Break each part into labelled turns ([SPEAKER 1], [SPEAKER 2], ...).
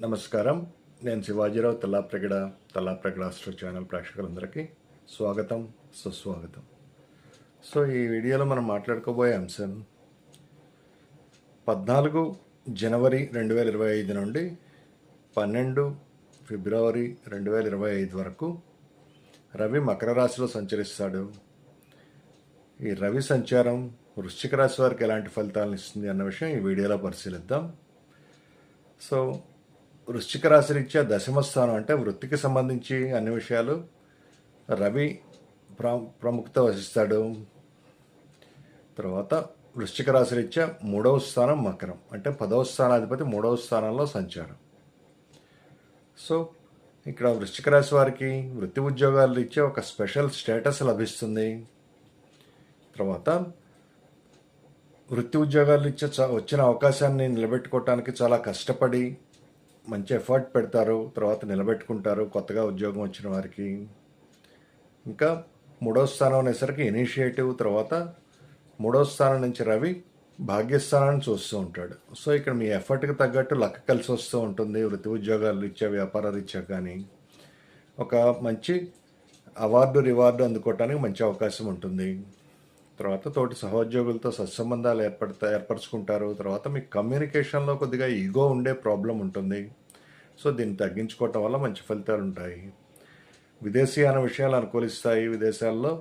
[SPEAKER 1] నమస్కారం. నేను Shivajirao Tallapragada Tallapragada astro channel ప్రేక్షకులందరికీ స్వాగతం సుస్వాగతం. సో ఈ వీడియోలో మనం మాట్లాడుకోబోయే అంశం పద్నాలుగు జనవరి రెండు వేల ఇరవై ఐదు నుండి పన్నెండు ఫిబ్రవరి రెండు వేల ఇరవై ఐదు వరకు రవి మకర రాశిలో సంచరిస్తాడు. ఈ రవి సంచారం వృశ్చిక రాశి వారికి ఎలాంటి ఫలితాలను ఇస్తుంది అన్న విషయం ఈ వీడియోలో పరిశీలిద్దాం. సో వృశ్చిక రాశి రీత్యా దశమ స్థానం అంటే వృత్తికి సంబంధించి అన్ని విషయాలు. రవి ప్రా ప్రముఖత వహిస్తాడు. తర్వాత వృశ్చిక రాశి రీత్యా మూడవ స్థానం మకరం అంటే పదవ స్థానాధిపతి మూడవ స్థానంలో సంచారం. సో ఇక్కడ వృశ్చిక రాశి వారికి వృత్తి ఉద్యోగాలు రీత్యా ఒక స్పెషల్ స్టేటస్ లభిస్తుంది. తర్వాత వృత్తి ఉద్యోగాలు ఇచ్చే చ- వచ్చిన అవకాశాన్ని నిలబెట్టుకోవటానికి చాలా కష్టపడి మంచి ఎఫర్ట్ పెడతారు తర్వాత నిలబెట్టుకుంటారు కొత్తగా ఉద్యోగం వచ్చిన వారికి. ఇంకా మూడో స్థానం అనేసరికి ఇనిషియేటివ్ తర్వాత మూడో స్థానం నుంచి రవి భాగ్యస్థానాన్ని చూస్తూ ఉంటాడు. సో ఇక్కడ మీ ఎఫర్ట్కి తగ్గట్టు లక్క కలిసి వస్తూ ఉంటుంది వృత్తి ఉద్యోగాలు ఇచ్చే వ్యాపార రీత్యా కానీ. ఒక మంచి అవార్డు రివార్డు అందుకోవటానికి మంచి అవకాశం ఉంటుంది. తర్వాత తోటి సహోద్యోగులతో సత్సంబంధాలు ఏర్పడతా ఏర్పరచుకుంటారు. తర్వాత మీకు కమ్యూనికేషన్లో కొద్దిగా ఈగో ఉండే ప్రాబ్లం ఉంటుంది. సో దీన్ని తగ్గించుకోవటం వల్ల మంచి ఫలితాలు ఉంటాయి. విదేశీయాన విషయాలు అనుకూలిస్తాయి. విదేశాల్లో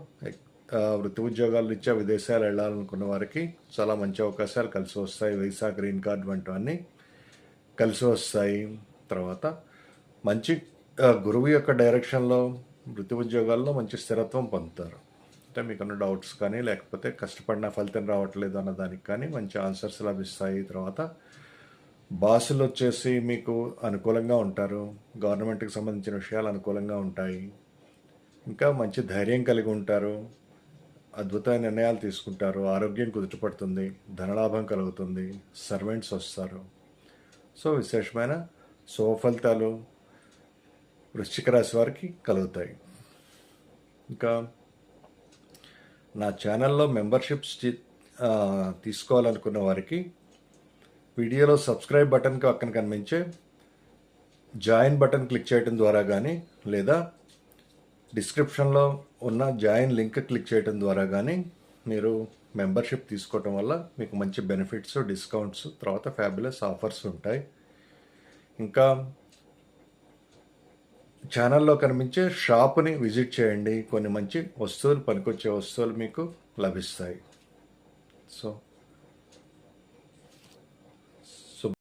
[SPEAKER 1] వృత్తి ఉద్యోగాలు ఇచ్చే విదేశాలు వెళ్ళాలనుకున్న వారికి చాలా మంచి అవకాశాలు కలిసి వస్తాయి. వీసా గ్రీన్ కార్డ్ వంటివన్నీ కలిసి వస్తాయి. తర్వాత మంచి గురువు యొక్క డైరెక్షన్లో వృత్తి ఉద్యోగాల్లో మంచి స్థిరత్వం పొందుతారు. అంటే మీకున్న డౌట్స్ కానీ లేకపోతే కష్టపడిన ఫలితం రావట్లేదు అన్న దానికి కానీ మంచి ఆన్సర్స్ లభిస్తాయి. తర్వాత బాసులు వచ్చేసి మీకు అనుకూలంగా ఉంటారు గవర్నమెంట్కి సంబంధించిన విషయాలు అనుకూలంగా ఉంటాయి ఇంకా మంచి ధైర్యం కలిగి ఉంటారు అద్భుతమైన నిర్ణయాలు తీసుకుంటారు ఆరోగ్యం కుదుటపడుతుంది ధనలాభం కలుగుతుంది సర్వెంట్స్ వస్తారు. సో విశేషమైన శుభఫలితాలు వృశ్చిక రాశి వారికి కలుగుతాయి. ఇంకా నా ఛానల్లో మెంబర్షిప్స్ తీసుకోవాలనుకున్న వారికి వీడియోలో సబ్స్క్రైబ్ బటన్కి పక్కన కనిపించే జాయిన్ బటన్ క్లిక్ చేయడం ద్వారా కానీ లేదా డిస్క్రిప్షన్లో ఉన్న జాయిన్ లింక్ క్లిక్ చేయడం ద్వారా కానీ మీరు మెంబర్షిప్ తీసుకోవటం వల్ల మీకు మంచి బెనిఫిట్స్ డిస్కౌంట్స్ తర్వాత ఫ్యాబులస్ ఆఫర్స్ ఉంటాయి. ఇంకా ఛానల్లో కనిపించే షాప్ని విజిట్ చేయండి. కొన్ని మంచి వస్తువులు పనికొచ్చే వస్తువులు మీకు లభిస్తాయి. సో